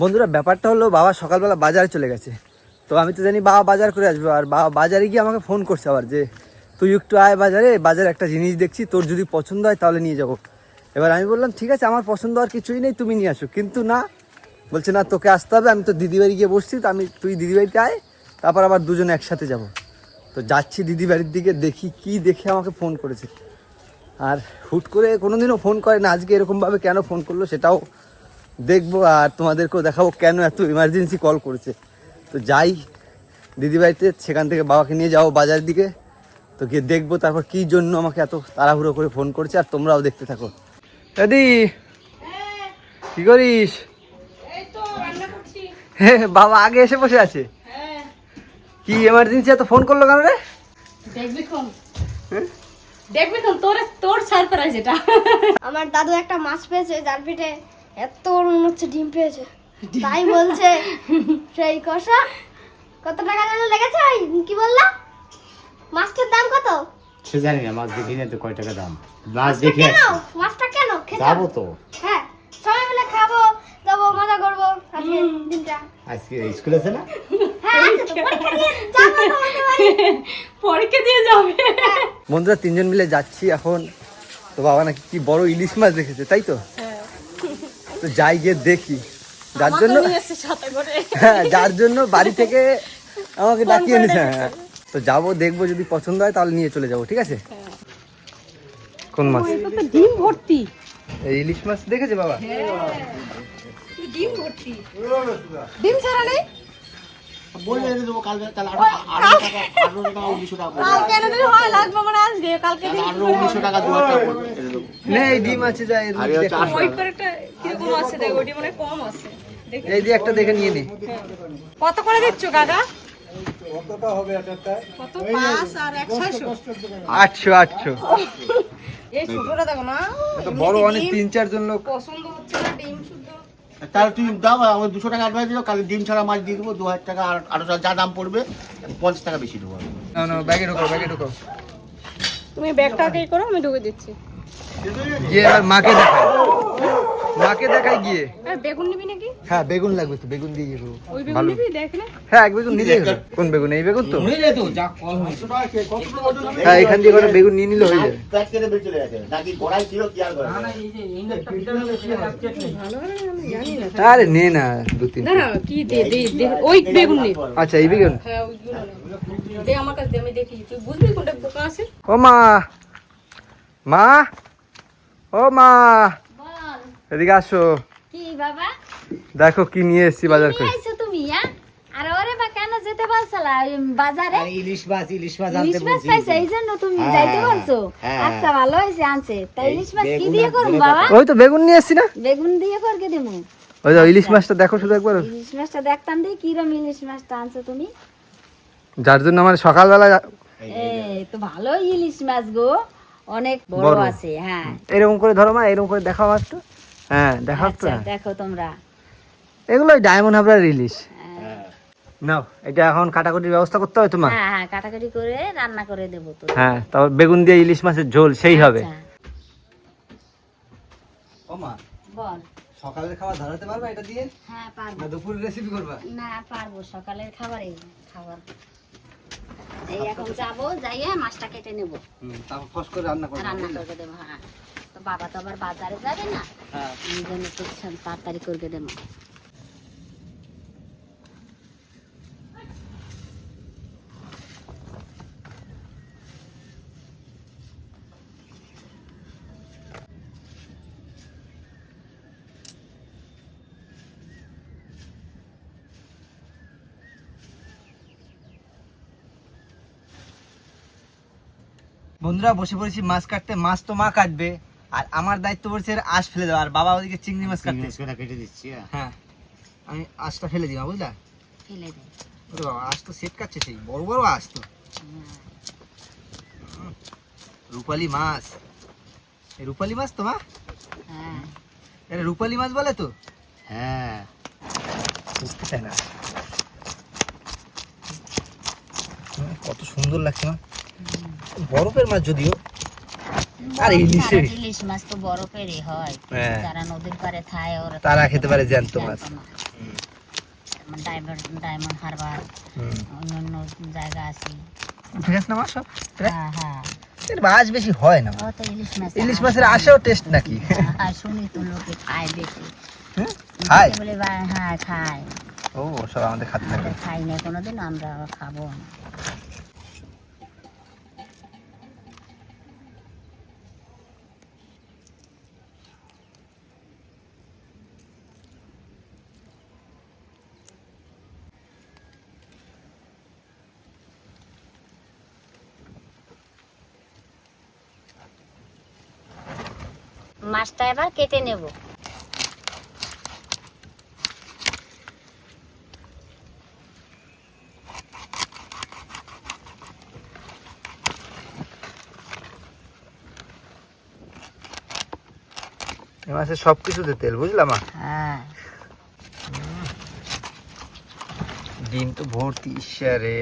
বন্ধুরা, ব্যাপারটা হলো বাবা সকালবেলা বাজারে চলে গেছে। তো আমি তো জানি বাবা বাজার করে আসবে, আর বাবা বাজারে গিয়ে আমাকে ফোন করছে আবার যে, তুই একটু আয় বাজারে বাজারে একটা জিনিস দেখছি, তোর যদি পছন্দ হয় তাহলে নিয়ে যাব। এবার আমি বললাম, ঠিক আছে, আমার পছন্দ আর কিছুই নেই, তুমি নিয়ে আসো। কিন্তু না, বলছে, না, তোকে আসতে হবে, আমি তো দিদি বাড়ি গিয়ে বসছি, তো আমি, তুই দিদি বাড়িতে আয়, তারপর আবার দুজনে একসাথে যাব। তো যাচ্ছি দিদি বাড়ির দিকে, দেখি কি দেখে আমাকে ফোন করেছে। আর হুট করে কোনোদিনও ফোন করে না, আজকে এরকমভাবে কেন ফোন করল সেটাও দেখব আর তোমাদেরকেও দেখাবো কেন এত ইমার্জেন্সি কল করেছে। তো যাই দিদি বাড়িতে সেখান থেকে বাবাকে নিয়ে যাব বাজারের দিকে। তো গিয়ে দেখব তারপর কী জন্য আমাকে এত তাড়াহুড়ো করে ফোন করছে আর তোমরাও দেখতে থাকো। দাদি কি করিস? এই তো রান্না করছি হে বাবা আগে এসে বসে আছে। হ্যাঁ কি এমার্জেন্সি এত ফোন করল কেন রে? দেখবি কোন হ্যাঁ? দেখবি কোন তোর তোর সারপ্রাইজ এটা। আমার দাদু একটা মাছ পেয়েছে যার পিঠে এত মনে হচ্ছে ডিম পেয়েছে। তাই বলছে সেই কষা। কত টাকা যেন লেগেছে ওই কি বললা? মাছটার দাম কত? সে জানি না মাছ দেখি না তো কয় টাকা দাম। মাছ দেখে কেন? মাছটা কেন? খেতে যাব তো। হ্যাঁ সবাই মিলে খাব যাব মজা করব। আজকে দিনটা। আজকে স্কুল আছে না? হ্যাঁ আছে তো। পরীক্ষা দিয়ে যাব পরীক্ষা দিয়ে যাবে। বন্ধুরা তিনজন মিলে যাচ্ছি এখন। তো বাবা নাকি কি বড় ইলিশ মাছ দেখেছে তাই তো? তো যাই গিয়ে দেখি। যার জন্য হ্যাঁ যার জন্য বাড়ি থেকে আমাকে ডাকিয়ে নিছে হ্যাঁ। তো যাব দেখব যদি পছন্দ হয় তাহলে নিয়ে চলে যাব ঠিক আছে? কোন মাছ? ডিম ভর্তি। এই ইলিশ মাছ দেখেছে বাবা? ডিম ভর্তি। ডিম ছাড়া নেই? বলে এনে দেবো কালকে তাহলে আরও আরও টাকা আরও টাকা উনিশশো টাকা কালকে এনে দিলে হয় লাগবে আজকে কালকে তাহলে আরও উনিশশো টাকা দু হাজার টাকা এনে দেবো। নেই ডিম আছে যাই করে একটা কীরকম আছে দেখ ওইটি মানে কম আছে। এই দিয়ে একটা দেখে নিয়ে নে। কত করে দিচ্ছ কাকা কত? পাঁচ আর এক ছয়শো? আটশো আটশো। এই ছোটটা দেখো না বড় অনেক তিন চারজন লোক। পছন্দ হচ্ছে না। তাহলে তুই দাও আমার দুশো টাকা অ্যাডভান্স দিও কালকে ডিম ছাড়া মাছ দিয়ে দেবো দু হাজার টাকা আর আরও যা দাম পড়বে পঞ্চাশ টাকা বেশি দেবো। না না ব্যাগে ঢোকাও ব্যাগে ঢোকাও তুমি ব্যাগটা আগে করো আমি ঢুকে দিচ্ছি। গিয়ে আর মাকে দেখাই। মাকে দেখাই গিয়ে। বেগুন নিবি নাকি? হ্যাঁ বেগুন লাগবে তো বেগুন দিয়ে যাব ওই বেগুন নিবি দেখ না। হ্যাঁ এক বেগুন হলো। কোন বেগুন? এই বেগুন তো? হ্যাঁ। এখান দিয়ে করে বেগুন নিয়ে নিলে হয়ে যাবে। প্যাক করে বের চলে গেছে। নাকি ছিল কি আর করে ভালো আমি জানি না। আরে নে না দু তিন দাঁড়া কি দে দে দে ওই বেগুন নে। আচ্ছা এই বেগুন। হ্যাঁ ওইগুলো নে। দে আমার কাছে আমি দেখি। তুই বুঝবি কোনটা পোকা আছে? ও মা! মা! ও মা! এদিকে আসো। কি বাবা? দেখো কি নিয়ে এসেছি বাজার কি করে। আইছো তুমি হ্যাঁ? আর ওরে বা কেন যেতে বলছলা বাজারে? ইলিশ মাছ ইলিশ মাছ ইলিশ মাছ পাইছে এই জন্য তুমি হ্যাঁ, যাইতে বলছো হ্যাঁ। আচ্ছা ভালো হয়েছে আনছে। তাই ইলিশ মাছ কি দিয়ে আর বাবা? ওই তো বেগুন নিয়ে এসেছি না? বেগুন দিয়ে করকে দেবো ওই যে ইলিশ মাছটা দেখো শুধু একবার। ইলিশ মাছটা দেখতাম দিয়ে কিরম ইলিশ মাছটা আনছো তুমি? যার জন্য আমার সকালবেলা এই তো ভালো ইলিশ মাছ গো। অনেক বড়। আছে হ্যাঁ। এরকম করে ধরো মা এরকম করে দেখাও একটু। হ্যাঁ দেখাও তো আচ্ছা দেখো তোমরা। এগুলো ডায়মন্ড হ্যাঁ। নাও এটা এখন কাটাকুটির ব্যবস্থা করতে হবে তোমার? হ্যাঁ হ্যাঁ কাটাকাটি করে রান্না করে দেবো তো। হ্যাঁ তারপর বেগুন দিয়ে ইলিশ মাছের ঝোল সেই হবে। আচ্ছা, ও মা বল। সকালের খাবার ধরাতে পারবা এটা দিয়ে? হ্যাঁ পারব। না দুপুরের রেসিপি করবা? না পারব সকালের খাবার এই খাবার। এই এখন যাব যাইয়ে মাছটা কেটে নেব। হুম তারপর ফস করে রান্না করবা। রান্না করে দেবো হ্যাঁ। তো বাবা তো আবার বাজারে যাবে না? এই জন্য একটু তাড়াতাড়ি করে দেবো বন্ধুরা, বসে পড়েছি মাছ কাটতে। মাছ তো মা কাটবে। আর আমার দায়িত্ব পড়ছে আঁশ ফেলে দেওয়া আর বাবা ওদিকে চিংড়ি মাছ কাটতে কেটে দিচ্ছি হ্যাঁ। হ্যাঁ। আমি আঁশটা ফেলে দিবা বুঝলা? ফেলে দেয় ওরে বাবা আশ তো সেট কাটছে সেই বড় বড় আঁশ তো। রূপালি মাছ। এই রূপালি মাছ তো মা? হ্যাঁ। এটা রূপালি মাছ বলে তো? হ্যাঁ। বুঝতে চায় না। কত সুন্দর লাগছে না বরফের মাছ যদিও আর ইলিশে ইলিশ মাছ তো বরফেরই হয়। হ্যাঁ। যারা নদীর পারে খায় ওরা তারা খেতে পারে জ্যান্ত মাছ। ডায়মন্ড ডায়মন্ড হারবার অন্য জায়গা আছে। গেছে না মাছ হ্যাঁ হ্যাঁ। মাছ বেশি হয় না ইলিশ মাছের আসেও টেস্ট নাকি? শুনি তো লোকে খায় বেশি? খায়? বলে হ্যাঁ খায়। ও সব আমাদের খাতে থাকে। খাই না কোনোদিন আমরা খাব না। মাছটা এবার কেটে নেব। মাছের সব কিছুতে তেল বুঝলাম মা? হ্যাঁ। ডিম তো ভর্তি ইস্যারে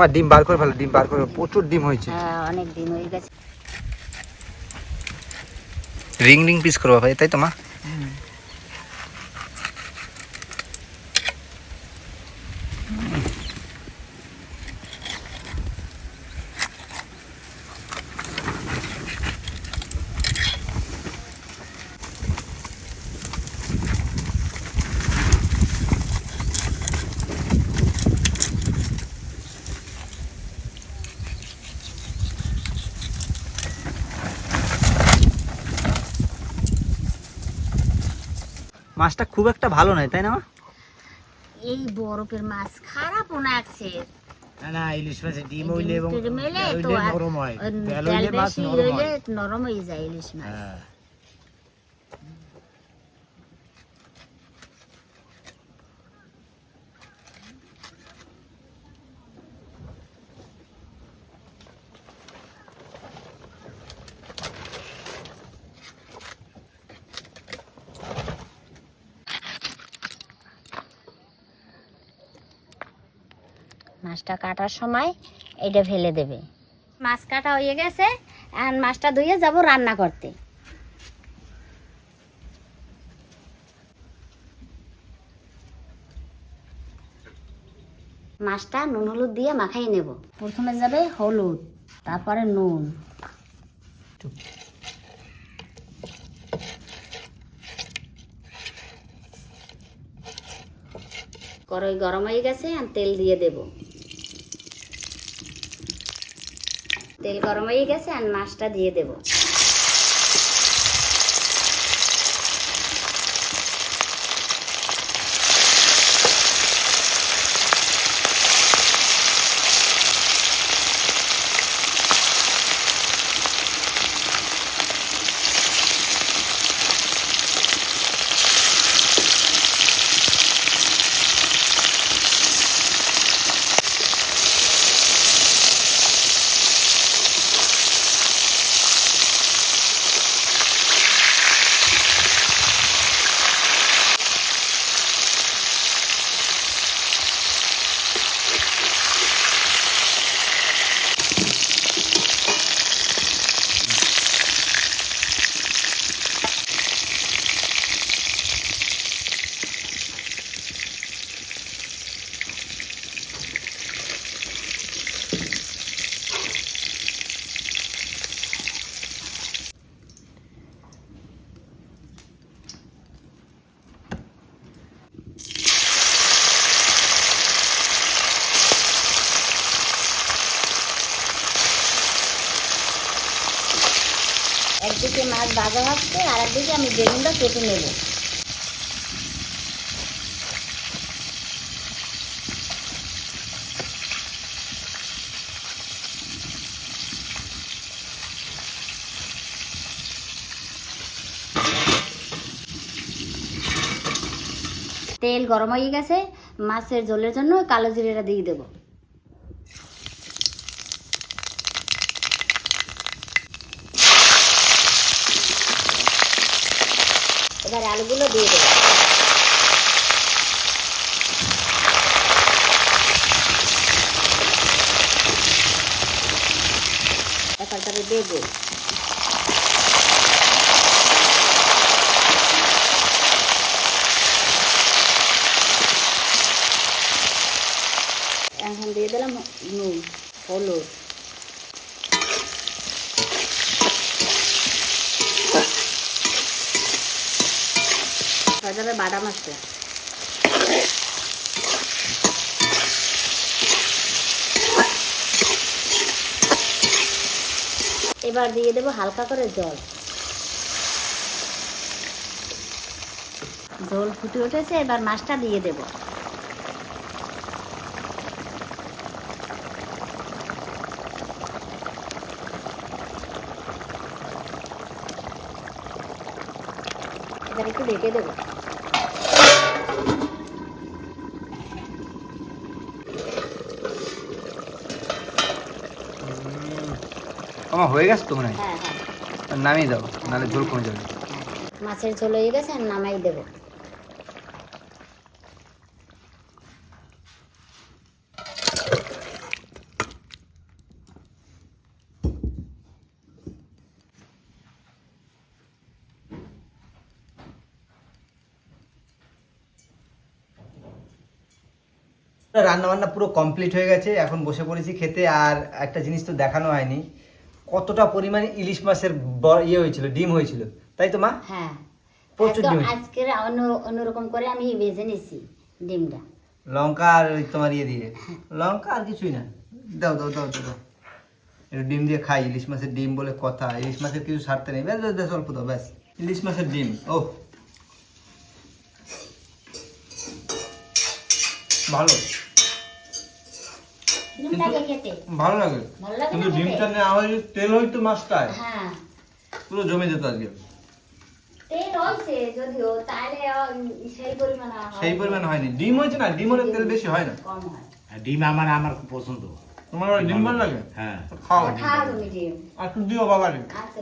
আমার ডিম বার করে ভালো ডিম বার করে প্রচুর ডিম হয়েছে। হ্যাঁ অনেক ডিম হয়ে গেছে। রিং রিং পিস করব ভাই তাই তোমার? মা মাছটা খুব একটা ভালো নয় তাই না মা? এই বরফের মাছ খারাপও না আছে। না না ইলিশ মাছের ডিম হইলে এবং নরম হয়। মাছ নরম হয়। নরম হয়ে যায় ইলিশ মাছ। মাছটা কাটার সময় এটা ফেলে দেবে। মাছ কাটা হয়ে গেছে আর মাছটা ধুয়ে যাব রান্না করতে। মাছটা নুন হলুদ দিয়ে মাখাই নেব। প্রথমে যাবে হলুদ, তারপরে নুন। কড়াই গরম হয়ে গেছে আর তেল দিয়ে দেব। তেল গরম হয়ে গেছে আর মাছটা দিয়ে দেব। একদিকে মাছ ভাজা হচ্ছে আর একদিকে আমি বেগুনটা কেটে নেব। তেল গরম হয়ে গেছে, মাছের ঝোলের জন্য কালো জিরেটা দিয়ে দেবো। এবার আলুগুলো দিয়ে দেবো। এবার বাজারে দেবো। এখন দিয়ে দিলাম নুন হলুদ বাজারে বাদাম আছে এবার দিয়ে দেবো হালকা করে জল। জল ফুটে উঠেছে, এবার মাছটা দিয়ে দেবো। এবার একটু ঢেকে দেবো। আমার হয়ে গেছে তো মনে হয়? হ্যাঁ হ্যাঁ। নামিয়ে দাও নাহলে ঝোল কমে যাবে। মাছের ঝোল হয়ে গেছে আর নামাই দেবো। রান্না বান্না পুরো কমপ্লিট হয়ে গেছে এখন বসে পড়েছি খেতে আর একটা জিনিস তো দেখানো হয়নি। কতটা পরিমাণে ইলিশ মাছের ব- ইয়ে হয়েছিল ডিম হয়েছিল? তাই তো মা? হ্যাঁ। প্রচুর ডিম। আজকের অন্য অন্যরকম করে আমি ভেজে নিছি ডিমটা। লঙ্কা আর ওই তোমার ইয়ে দিয়ে? লঙ্কা আর কিছুই না। দাও দাও দাও দাও দাও। একটু ডিম দিয়ে খাই ইলিশ মাছের ডিম বলে কথা। ইলিশ মাছের কিছু ছাড়তে নেই। ব্যাস ব্যাস, ব্যাস অল্প দাও ব্যাস। ইলিশ মাছের ডিম ও। ভালো। ভালো লাগে। ভালো লাগে কিন্তু ডিমটা নেওয়া হয়েছে তেল হয়তো মাছটায়। হ্যাঁ। পুরো জমে যেত আজকে। সেই পরিমাণ আর হয় সেই পরিমাণ হয়নি। ডিম হয়েছে না? ডিম হলে তেল বেশি হয় না? হয়। ডিম আমার আমার খুব পছন্দ। তোমার ডিম ভালো লাগে? হ্যাঁ। খাও। তুমি ডিম। আর একটু দিও বাবা ডিম আচ্ছা।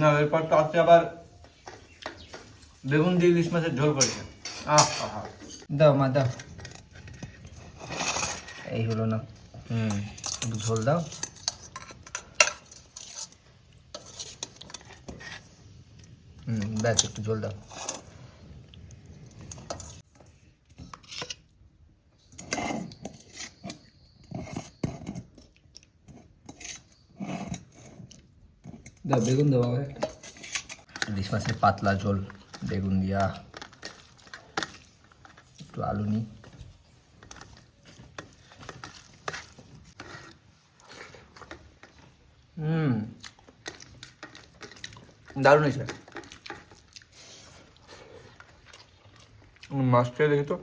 না এরপর তো আজকে আবার বেগুন দিয়ে ইলিশ মাছের ঝোল করেছে। আহ। দাও মা দাও। এই হলো না। হুম। একটু ঝোল দাও। হুম ব্যাস একটু ঝোল দাও। দাও বেগুন দাও বাবা একটা। ইলিশ মাছের পাতলা ঝোল বেগুন দিয়া। একটু আলু নিই। হুম। দারুণ হয়েছে। মাছটা দেখি তো।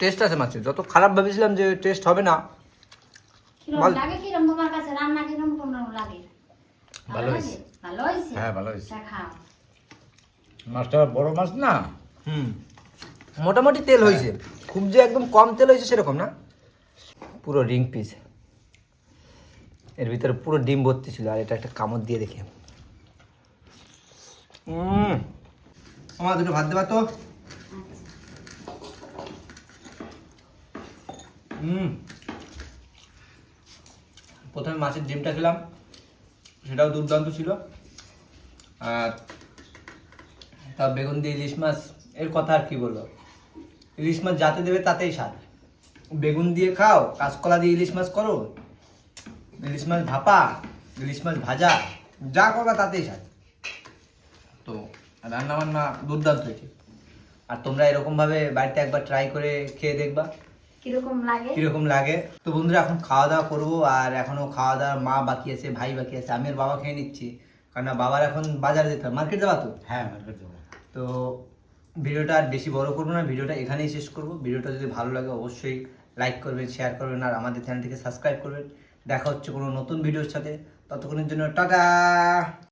টেস্ট আছে মাছের। যত খারাপ ভেবেছিলাম যে টেস্ট হবে না ভালো। লাগে কিরম তোমার কাছে রান্না কিরম কোন লাগে? ভালো হয়েছে। ভালো হয়েছে? হ্যাঁ ভালো হয়েছে। মাছটা বড় মাছ না? হুম। মোটামুটি তেল হয়েছে। খুব যে একদম কম তেল হয়েছে সেরকম না। পুরো রিং পিস। এর ভিতরে পুরো ডিম ভর্তি ছিল, আর এটা একটা কামড় দিয়ে দেখি। আমার দুটো ভাত দেবা তো? হুম প্রথমে মাছের ডিমটা খেলাম। সেটাও দুর্দান্ত ছিল। আর তা বেগুন দিয়ে ইলিশ মাছ, এর কথা আর কি বলব? ইলিশ মাছ যাতে দেবে তাতেই স্বাদ। বেগুন দিয়ে খাও কাঁচকলা দিয়ে ইলিশ মাছ করো ইলিশ মাছ ভাপা ইলিশ মাছ ভাজা যা করবা তাতেই স্বাদ। তো রান্না বান্না দুর্দান্ত হয়েছে। আর তোমরা এরকমভাবে বাড়িতে একবার ট্রাই করে খেয়ে দেখবা। কীরকম লাগে? কীরকম লাগে? তো বন্ধুরা এখন খাওয়া দাওয়া করব আর এখনও খাওয়া দাওয়া মা বাকি আছে ভাই বাকি আছে আমি আর বাবা খেয়ে নিচ্ছি। কারণ বাবার এখন বাজারে যেতে হবে। মার্কেট যাওয়া তো? হ্যাঁ মার্কেট যাব। তো ভিডিওটা আর বেশি বড় করব না, ভিডিওটা এখানেই শেষ করব। ভিডিওটা যদি ভালো লাগে অবশ্যই লাইক করবেন শেয়ার করবেন, আর আমাদের চ্যানেলটিকে সাবস্ক্রাইব করবেন। দেখা হচ্ছে কোনো নতুন ভিডিওর সাথে। ততক্ষণের জন্য টাটা!